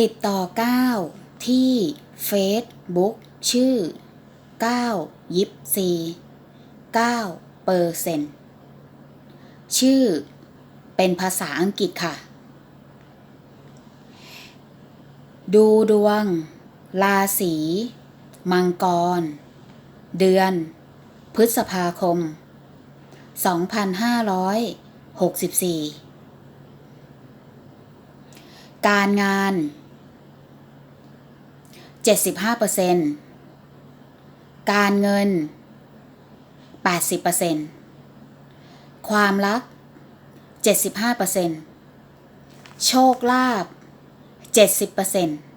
ติดต่อ 9 ที่ Facebook ชื่อ 9 ยิปซี9เปอร์เซนชื่อเป็นภาษาอังกฤษค่ะ ดูดวง ราศี มังกร เดือน พฤษภาคม 2564 การงาน 75%การเงิน 80%ความรัก 75%โชคลาภ 70%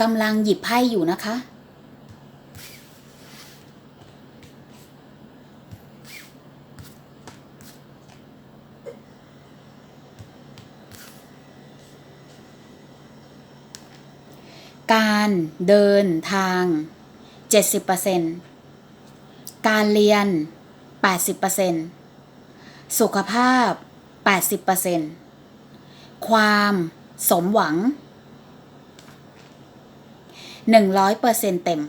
กำลังหยิบไพ่อยู่นะคะ การเดินทาง 70%การเรียน 80%สุขภาพ 80%ความสมหวัง หนึ่งร้อยเปอร์เซ็นเต็ม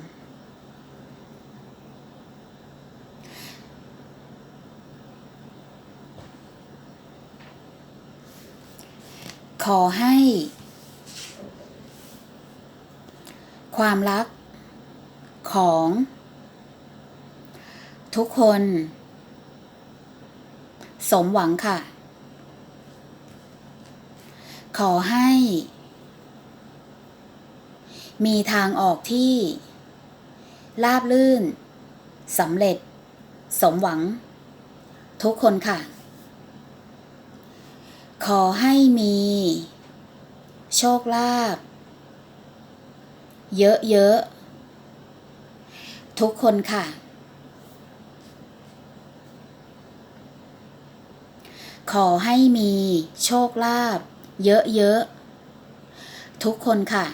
ขอให้ ความรักของ ทุกคน สมหวังค่ะ ขอให้ มีทางออกที่ ราบลื่นสำเร็จ สมหวัง ทุกคนค่ะ ขอให้มี โชคลาภเยอะๆ ทุกคนค่ะ ขอให้มีโชคลาภเยอะๆ ทุกคนค่ะ